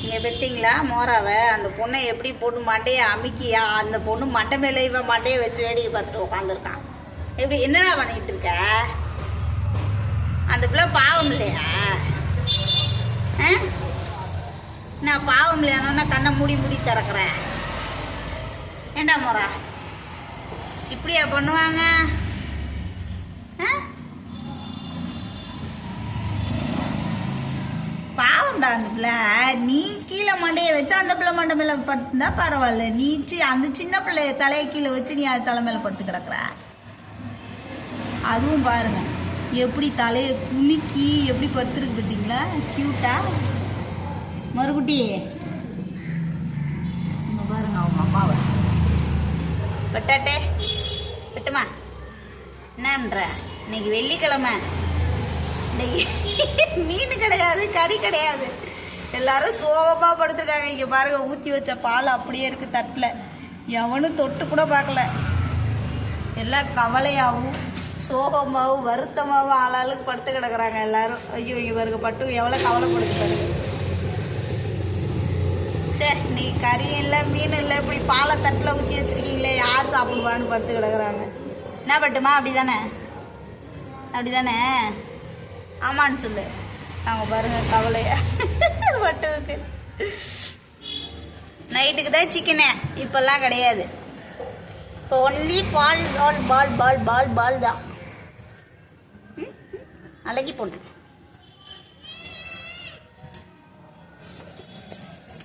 நீங்கள் பெத்தீங்களா மோராவை? அந்த பொண்ணை எப்படி பொண்ணு மண்டையை அமுக்கியா? அந்த பொண்ணு மண்டை மேலே இவன் மண்டையை வச்சு வேடிக்கை பார்த்துட்டு உட்காந்துருக்கான் எப்படி என்னடா பண்ணிட்டு இருக்க? அந்த பிள்ளை பாவம் இல்லையா? ஆ? நான் பாவம் இல்லையானோன்னா கண்ணை மூடி மூடி திறக்கிறேன் ஏண்டா மோரா? இப்படியா பண்ணுவாங்க? பாவம்டா அந்த பிள்ளை நீ கீழே மண்டையை வச்சு அந்த பிள்ளை மண்டை மேலே படுத்துருந்தா பரவாயில்ல. நீ அந்த சின்ன பிள்ளைய தலையை கீழே வச்சு நீ அது தலை மேலே படுத்து கிடக்குற. அதுவும் பாருங்க. எப்படி தலையை குலுக்கி எப்படி படுத்துருக்கு பார்த்தீங்களா? க்யூட்டா மறுகுட்டி. இங்க பாருங்க அவங்க அம்மாவை. பட்டாட்டே பட்டுமா என்னன்ற? இன்னைக்கு வெள்ளிக்கிழமை. இன்னைக்கு மீன் கிடையாது கறி கிடையாது. எல்லாரும் சோகமாக படுத்துருக்காங்க. இங்கே பாருங்க ஊற்றி வச்ச பால் அப்படியே இருக்கு தட்டில். எவனும் தொட்டு கூட பார்க்கல. எல்லாம் கவலையாகவும் சோகமாகவும் வருத்தமாகவும் ஆளாளுக்கு படுத்து கிடக்குறாங்க எல்லாரும். ஐயோ இவருக்கு பட்டு எவ்வளோ கவலைப்படுத்துறாரு சரி நீ கறி இல்லை மீன் இல்லை இப்படி பாலை தட்டில் ஊற்றி வச்சுருக்கீங்களே யார் சாப்பிடுவான்னு படுத்து கிடக்குறாங்க. என்ன பட்டுமா அப்படி தானே அப்படி தானே ஆமான்னு சொல்லு. அவங்க பாருங்க கவலையா வட்டுவுக்கு. நைட்டுக்கு தான் சிக்கனு. இப்போல்லாம் கிடையாது. இப்போ ஒன்லி பால் பால் பால் பால் பால் பால் தான். அழகி போன்றேன்